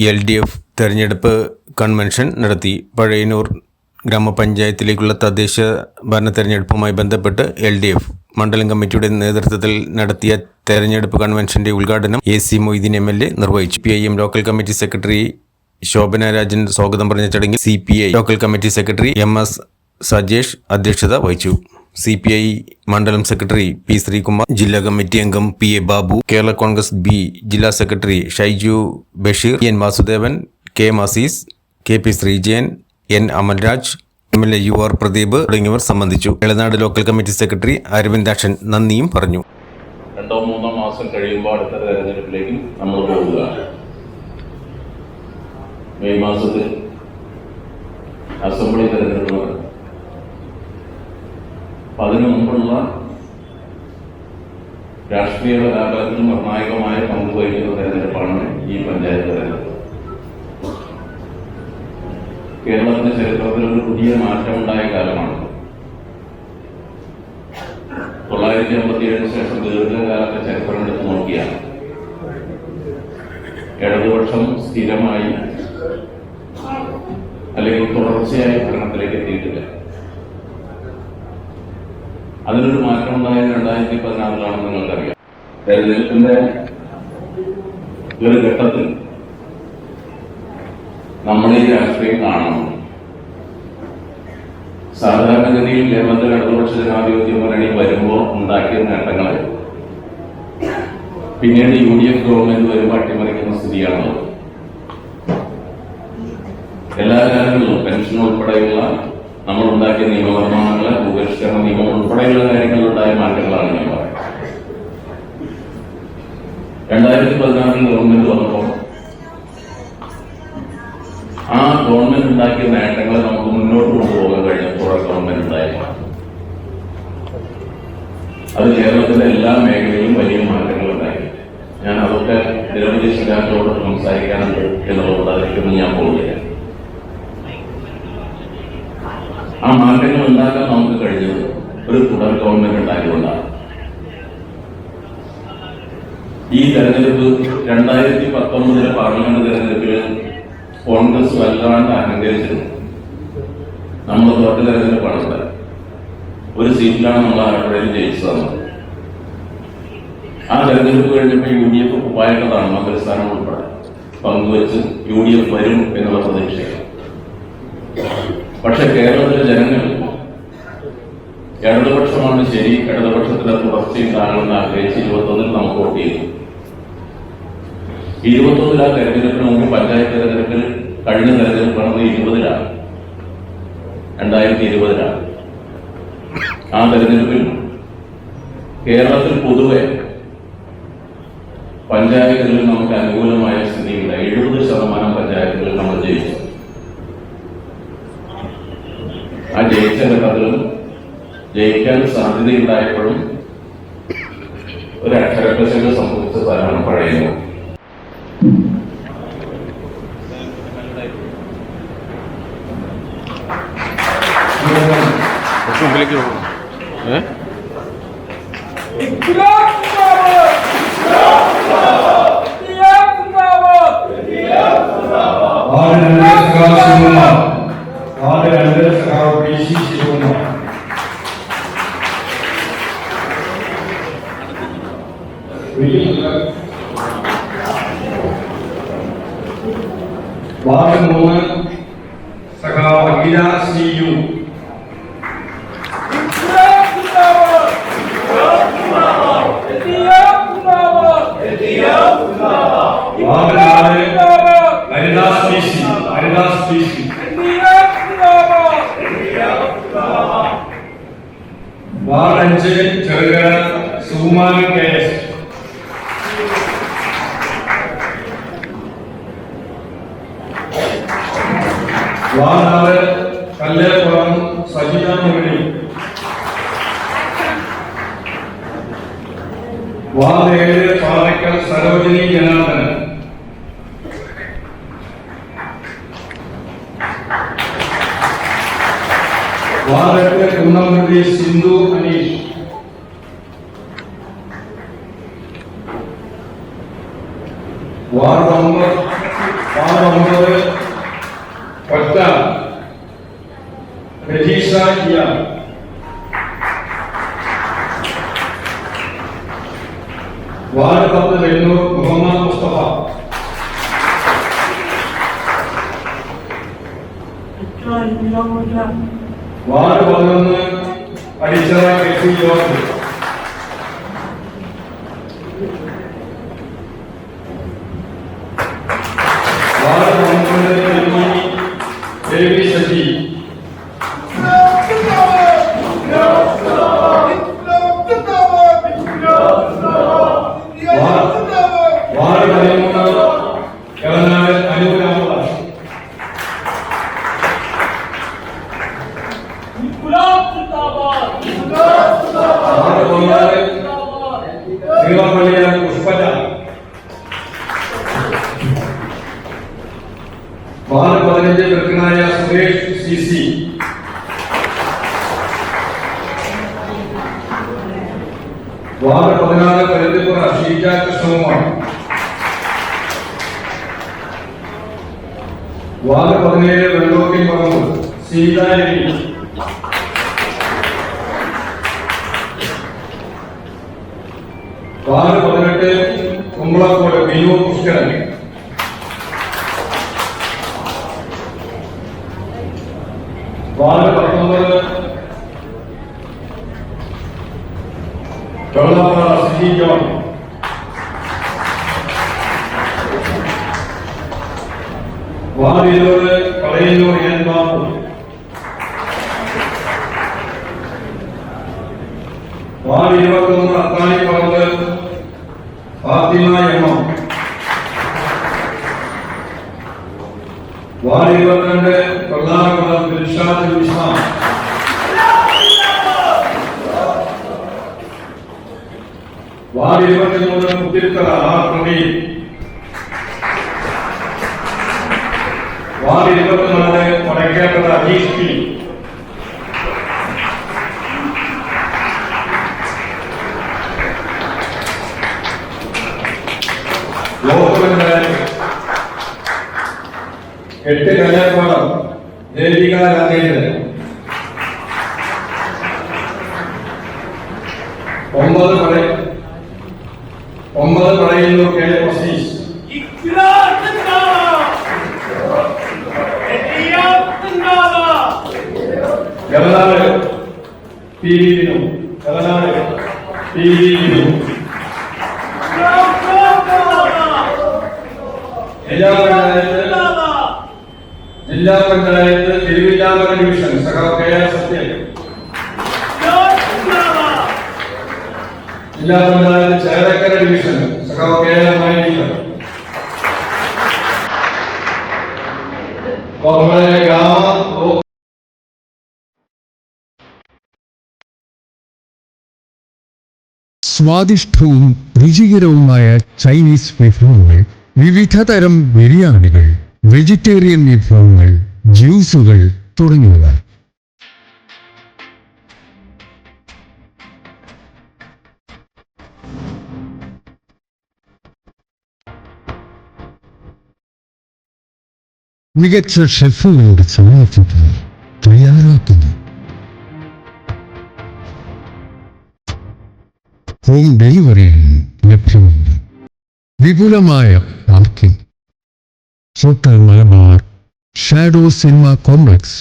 L D F തെരഞ്ഞെടുപ്പ് convention നടത്തി. പഴയന്നൂർ ഗ്രാമപഞ്ചായത്തിലേക്കുള്ള തദ്ദേശ ഭരണ തെരഞ്ഞെടുപ്പുമായി ബന്ധപ്പെട്ട് എൽ ഡി എഫ് മണ്ഡലം കമ്മിറ്റിയുടെ നേതൃത്വത്തിൽ നടത്തിയ തെരഞ്ഞെടുപ്പ് കൺവെൻഷന്റെ ഉദ്ഘാടനം A C Moideen M L A നിർവഹിച്ചു. P I M local committee secretary Shobhana Rajan സ്വാഗതം പറഞ്ഞ ചടങ്ങിൽ C P I local committee secretary M S Sajesh അധ്യക്ഷത വഹിച്ചു. സി പി ഐ മണ്ഡലം സെക്രട്ടറി പി ശ്രീകുമാർ ജില്ലാ കമ്മിറ്റി അംഗം P A Babu Kerala Congress B ജില്ലാ secretary Shaiju Basheer N Vasudevan K M Azeez K P Sreejayan N Amalraj M L A U R Pradeep തുടങ്ങിയവർ സംബന്ധിച്ചു. Elanad local committee secretary Aravindakshan നന്ദിയും പറഞ്ഞു. രണ്ടോ മൂന്നോ മാസം കഴിയുമ്പോൾ അടുത്ത തെരഞ്ഞെടുപ്പിലേക്ക് നമ്മൾ പോവുക മെയ് മാസത്തിൽ അസംബ്ലി തെരഞ്ഞെടുപ്പ് രാഷ്ട്രീയ കലാപത്തിന് നിർണായകമായ പങ്ക് വഹിക്കുന്ന തെരഞ്ഞെടുപ്പാണ് ഈ പഞ്ചായത്ത് തെരഞ്ഞെടുപ്പ്. കേരളത്തിന്റെ ചരിത്രത്തിൽ ഒരു പുതിയ മാറ്റമുണ്ടായ കാലമാണ്. തൊള്ളായിരത്തി അമ്പത്തിയേഴിന് ശേഷം ദീർഘകാലത്തെ ചരിത്രം എടുത്തു നോക്കിയാൽ ഇടതുപക്ഷം സ്ഥിരമായി അല്ലെങ്കിൽ തുടർച്ചയായി ഭരണത്തിലേക്ക് എത്തിയിട്ടില്ല. അതിനൊരു മാറ്റം രണ്ടായിരത്തി പതിനാറിലാണെന്ന് നിങ്ങൾക്കറിയാം. തെരഞ്ഞെടുപ്പിന്റെ ഒരു ഘട്ടത്തിൽ നമ്മൾ ഈ രാഷ്ട്രീയം കാണണം സാധാരണഗതിയിൽ കേരളത്തിൽ ഇടതുപക്ഷ ജനാധിപത്യ മുന്നണി വരുമ്പോൾ ഉണ്ടാക്കിയ നേട്ടങ്ങളെ പിന്നീട് യു ഡി എഫ് ഗവൺമെന്റ് വരുമ്പോൾ അട്ടിമറിക്കുന്ന സ്ഥിതിയാണുള്ളത് എല്ലാ കാര്യങ്ങളിലും പെൻഷൻ ഉൾപ്പെടെയുള്ള നമ്മൾ ഉണ്ടാക്കിയ നിയമനിർമ്മാണങ്ങൾ ഉപരിഷ്കരണ നിയമം ഉൾപ്പെടെയുള്ള കാര്യങ്ങളിലുണ്ടായ മാറ്റങ്ങളാണ് ഞാൻ പറയുന്നത് രണ്ടായിരത്തി പതിനാറിൽ ഗവൺമെന്റ് വന്നപ്പോൾ ആ ഗവൺമെന്റ് ഉണ്ടാക്കിയ നേട്ടങ്ങളെ നമുക്ക് മുന്നോട്ട് കൊണ്ടുപോകാൻ കഴിഞ്ഞപ്പോൾ ഗവൺമെന്റ് ഉണ്ടായിരുന്നു അത് കേരളത്തിന്റെ എല്ലാ മേഖലയിലും വലിയ മാറ്റങ്ങൾ ഉണ്ടായി. ഞാൻ അതൊക്കെ നിരവധി ശിലാക്കളോട് സംസാരിക്കാനുണ്ട് എന്നുള്ളത് അതിലേക്കൊന്നും ഞാൻ പോകുന്നില്ല ആ മാറ്റങ്ങൾ ഉണ്ടാക്കാൻ നമുക്ക് കഴിഞ്ഞത് ഒരു തുടർ ഗവൺമെന്റ് ഉണ്ടായതുകൊണ്ടാണ് ഈ തെരഞ്ഞെടുപ്പ് രണ്ടായിരത്തി പത്തൊമ്പതിലെ പാർലമെന്റ് തെരഞ്ഞെടുപ്പിൽ കോൺഗ്രസ് വല്ലാണ്ട് അഹങ്കരിച്ചിരുന്നു. നമ്മൾ തോട്ട തെരഞ്ഞെടുപ്പാണ് ഇവിടെ ഒരു സീറ്റിലാണ് നമ്മൾ ആലപ്പുഴയിൽ തന്നത്. ആ തെരഞ്ഞെടുപ്പ് കഴിഞ്ഞപ്പോൾ യു ഡി എഫ് ഉപായങ്ങളാണ് മന്ത്രിസ്ഥാനം ഉൾപ്പെടെ പങ്കുവച്ച് യു ഡി എഫ് വരും എന്നുള്ള പ്രതീക്ഷയാണ്. പക്ഷെ കേരളത്തിലെ ജനങ്ങൾ ഇടതുപക്ഷമാണ് ശരി ഇടതുപക്ഷത്തിന്റെ തുടർച്ചയും കാണുമെന്ന് ആഗ്രഹിച്ച് ഇരുപത്തൊന്നിൽ നമുക്ക് വോട്ട് ചെയ്തു. ഇരുപത്തൊന്നിൽ ആ തെരഞ്ഞെടുപ്പിന് മുമ്പ് പഞ്ചായത്ത് തെരഞ്ഞെടുപ്പിൽ കഴിഞ്ഞ തെരഞ്ഞെടുപ്പ് നടന്നത് ഇരുപതിലാണ്. രണ്ടായിരത്തി ഇരുപതിലാണ് ആ തെരഞ്ഞെടുപ്പിൽ കേരളത്തിൽ പൊതുവെ പഞ്ചായത്തുകളിൽ നമുക്ക് അനുകൂലമായ സ്ഥിതിയില്ല. എഴുപത് ശതമാനം പഞ്ചായത്തുകളിൽ നമ്മൾ ജയിച്ചു. ആ ജയിച്ച ഘട്ടത്തിലും ജയിക്കാൻ സാധ്യതയുണ്ടായപ്പോഴും ഒരു അക്ഷരപ്രസംഗം സംഭവിച്ച സ്ഥലമാണ് പഴയത് মিলে কি হ্যাঁ Bahkan momen sekarang kita sih Azeez ward அஞ்சு ஜெகர சுகுமார் கேஸ் வார்டு ஆறு கல்லேபுரம் சஜிதா முரளி வார்டு ஏழு பாறைக்கல் சரோஜினி ஜனார்தன் वाहनरक्षक पुनम मंत्री Sindhu Anish ward number ward number पट्टा रजीसा किया वार्ड नंबर रेनूर मोहम्मद मुस्तफ़ा Thank you. వారు బోధనను పఠించడానికి വാർഡ് പതിനഞ്ച് കൃത്യനായ സുരേഷ് സി സി വാർഡ് പതിനാറ് പരുത്തിപ്പുറ ഷീജ കൃഷ്ണകുമാർ വാർഡ് പതിനേഴ് വെള്ളോക്കിൻ പറമ്പ് സീതാരവി വാർഡ് പതിനെട്ട് കുമ്പളക്കോട് ബിനു പുഷ്കരൻ വാർഡ് പത്തൊമ്പത് വെള്ളപ്പാറ സിജി ജോൺ വാർഡ് ഇരുപത് കളയന്നൂർ എൻ ബാബു വാർഡ് ഇരുപത്തൊന്ന് വാർഡ് ഇരുപത്തിമൂന്ന് മുത്തിരിത്തറ ആർ പ്രവീൺ വാർഡ് ഇരുപത്തിനാല് വടക്കേക്കര അജീഷ് പി ലോകപഞ്ചായത്ത് എട്ട് കന്യാകുമാരം ദേവിക രാജേന്ദ്രൻ ഒമ്പത് പട ഒമ്പത് പറയുന്നു കെ വസീസ് ഗവനാട് പി വി വിനു. ഗവനാട് പി വി വിനു. ജില്ലാ പഞ്ചായത്ത് ജില്ലാ പഞ്ചായത്ത് തിരുവില്ലാമല ഡിവിഷൻ സഖാവ് കെ ആർ സത്യം. ജില്ലാ പഞ്ചായത്ത് ചേരക്കര ഡിവിഷൻ സഖാവ് കെ സ്വാദിഷ്ടവും രുചികരവുമായ ചൈനീസ് വിഭവങ്ങൾ വിവിധ തരം ബിരിയാണികൾ വെജിറ്റേറിയൻ വിഭവങ്ങൾ ജ്യൂസുകൾ തുടങ്ങിയവ. മികച്ച ഷെഫുകളുടെ സമയത്തിന് തയ്യാറാക്കുന്നു. ഹോം ഡെലിവറിയും ലഭ്യമുണ്ട് വിപുലമായ parking hotel Malabar shadow cinema complex